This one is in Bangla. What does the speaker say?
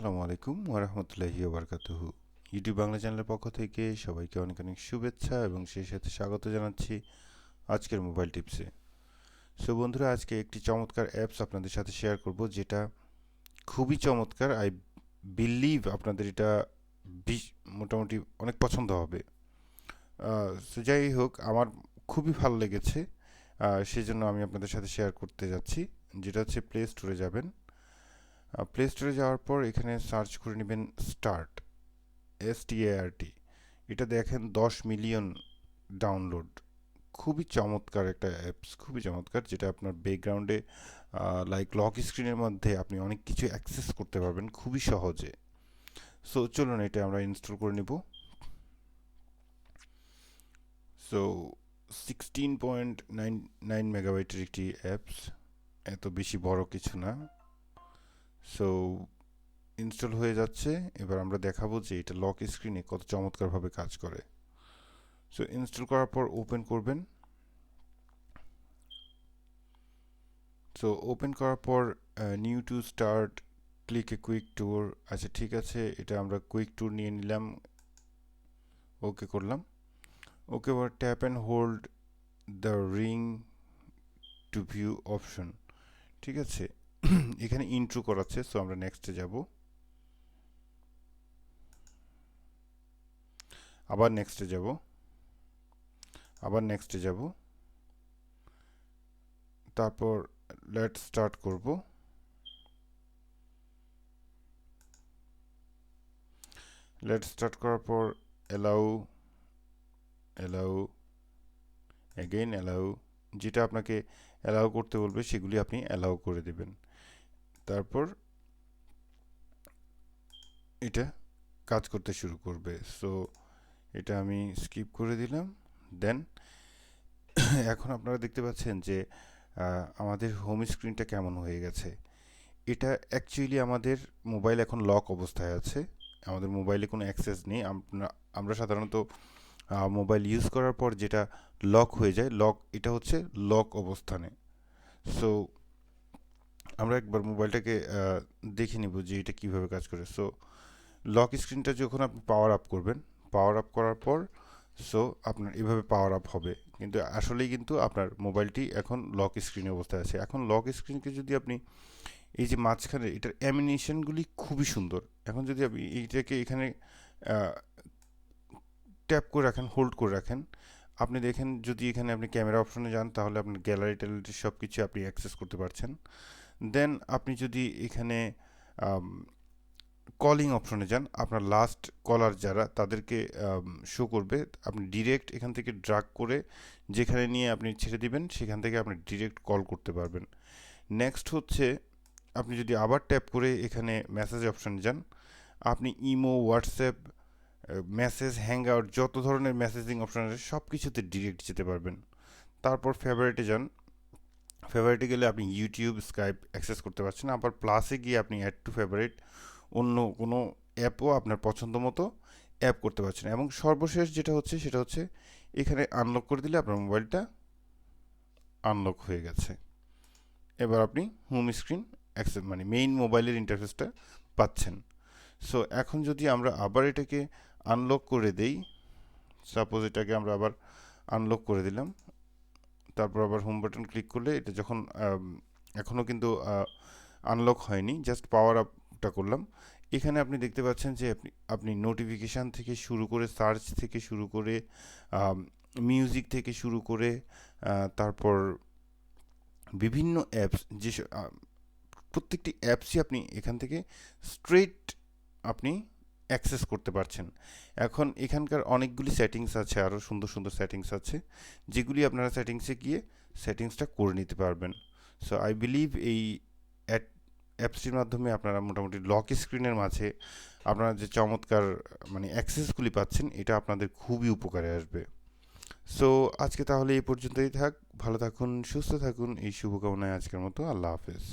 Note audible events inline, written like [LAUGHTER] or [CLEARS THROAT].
আসসালামু আলাইকুম ওরহমতুল্লাহি ওবরকাতুহু ইউটিউব বাংলা চ্যানেলের পক্ষ থেকে সবাইকে অনেক অনেক শুভেচ্ছা এবং সেই সাথে স্বাগত জানাচ্ছি আজকের মোবাইল টিপসে। সো বন্ধুরা, আজকে একটি চমৎকার অ্যাপস আপনাদের সাথে শেয়ার করব, যেটা খুবই চমৎকার। আই বিলিভ আপনাদের এটা মোটামুটি অনেক পছন্দ হবে। সো যাই হোক, আমার খুবই ভালো লেগেছে। সেই জন্য আমি আপনাদের সাথে শেয়ার করতে যাচ্ছি, যেটা হচ্ছে প্লে স্টোরে যাবেন। প্লে স্টোরে যাওয়ার পর এখানে সার্চ করে নেবেন স্টার্ট এস টি টি এটা দেখেন দশ মিলিয়ন ডাউনলোড খুবই চমৎকার একটা অ্যাপস খুবই চমৎকার, যেটা আপনার ব্যাকগ্রাউন্ডে লাইক লক স্ক্রিনের মধ্যে আপনি অনেক কিছু অ্যাক্সেস করতে পারবেন, খুবই সহজে। সো চলুন এটা আমরা ইনস্টল করে নেব। So sixteen point nine nine মেগাবাইটের একটি অ্যাপস এত বেশি বড় কিছু না। সো ইনস্টল হয়ে যাচ্ছে। এবার আমরা দেখাবো যে এটা লক স্ক্রিনে কত চমৎকারভাবে কাজ করে। সো ইনস্টল করার পর ওপেন করবেন। সো ওপেন করার পর new to start click a quick tour আচ্ছা ঠিক আছে, এটা আমরা কুইক ট্যুর নিয়ে নিলাম। ওকে করলাম। ওকে এবার tap and hold the ring to view option ঠিক আছে? [CLEARS THROAT] এখানে ইন্ট্রো করাচ্ছে সো আমরা নেক্সটে যাব। আবার নেক্সটে যাব। আবার নেক্সটে যাব। তারপর লেট স্টার্ট করব। লেট স্টার্ট করার পর অ্যালাউ অ্যালাউ অ্যাগেইন অ্যালাউ যেটা আপনাকে অ্যালাউ করতে বলবে, সেগুলি আপনি অ্যালাউ করে দেবেন। তারপর এটা কাজ করতে শুরু করবে। সো এটা আমি স্কিপ করে দিলাম। দেন [COUGHS] এখন আপনারা দেখতে পাচ্ছেন যে আমাদের হোম স্ক্রিনটা কেমন হয়ে গেছে। এটা অ্যাকচুয়ালি আমাদের মোবাইল এখন লক অবস্থায় আছে। আমাদের মোবাইলে কোনো অ্যাক্সেস নেই। আমরা সাধারণত মোবাইল ইউজ করার পর যেটা লক হয়ে যায় লক এটা হচ্ছে লক অবস্থানে। সো আমরা একবার মোবাইলটাকে দেখে নিব যে এটা কীভাবে কাজ করে। সো লক স্ক্রিনটা যখন আপনি পাওয়ার আপ করবেন পাওয়ার আপ করার পর সো আপনার এভাবে পাওয়ার আপ হবে। কিন্তু আসলেই কিন্তু আপনার মোবাইলটি এখন লক স্ক্রিন অবস্থায় আছে। এখন লক স্ক্রিনকে যদি আপনি, এই যে মাঝখানে, এটার অ্যামিনেশনগুলি খুবই সুন্দর। এখন যদি আপনি এইটাকে এখানে ট্যাপ করে রাখেন হোল্ড করে রাখেন, আপনি দেখেন যদি এখানে আপনি ক্যামেরা অপশনে যান, তাহলে আপনার গ্যালারি ট্যালারি সব কিছু আপনি অ্যাক্সেস করতে পারছেন। দেন আপনি যদি এখানে কলিং অপশনে যান, আপনার লাস্ট কলার যারা, তাদেরকে শো করবে। আপনি ডিরেক্ট এখান থেকে ড্রাগ করে যেখানে নিয়ে আপনি ছেড়ে দিবেন, সেখান থেকে আপনি ডিরেক্ট কল করতে পারবেন। নেক্সট হচ্ছে, আপনি যদি আবার ট্যাপ করে এখানে মেসেজ অপশনে যান, আপনি imo WhatsApp message hang out যত ধরনের মেসেজিং অপশন আছে সব কিছুতে ডিরেক্ট যেতে পারবেন। তারপর ফেভারিটে যান ফেভারিটে গেলে আপনি ইউটিউব স্কাইপ অ্যাক্সেস করতে পারছেন, আবার প্লাসে গিয়ে আপনি অ্যাড টু ফেভারিট অন্য কোনো অ্যাপও আপনার পছন্দ মতো অ্যাপ করতে পারছেন। এবং সর্বশেষ যেটা হচ্ছে, সেটা হচ্ছে এখানে আনলক করে দিলে আপনার মোবাইলটা আনলক হয়ে গেছে। এবার আপনি হোম স্ক্রিন অ্যাক্সেস মানে মেইন মোবাইলের ইন্টারফেসটা পাচ্ছেন। সো এখন যদি আমরা আবার এটাকে আনলক করে দেই সাপোজ এটাকে আমরা আবার আনলক করে দিলাম তারপর আবার হোম বাটন ক্লিক করলে এটা যখন এখনও কিন্তু আনলক হয়নি জাস্ট পাওয়ার আপটা করলাম। এখানে আপনি দেখতে পাচ্ছেন যে আপনি আপনি নোটিফিকেশান থেকে শুরু করে সার্চ থেকে শুরু করে মিউজিক থেকে শুরু করে তারপর বিভিন্ন অ্যাপস যে প্রত্যেকটি অ্যাপসই আপনি এখান থেকে স্ট্রেট আপনি অ্যাক্সেস করতে পারছেন। এখন এখানকার অনেকগুলি সেটিংস আছে, আরও সুন্দর সুন্দর সেটিংস আছে, যেগুলি আপনারা সেটিংসে গিয়ে সেটিংসটা করে নিতে পারবেন। সো আই বিলিভ এই অ্যাপসটির মাধ্যমে আপনারা মোটামুটি লক স্ক্রিনের মাঝে আপনারা যে চমৎকার মানে অ্যাক্সেসগুলি পাচ্ছেন, এটা আপনাদের খুবই উপকারে আসবে। সো আজকে তাহলে এই পর্যন্তই থাক। ভালো থাকুন, সুস্থ থাকুন, এই শুভকামনায় আজকের মতো আল্লাহ হাফেজ।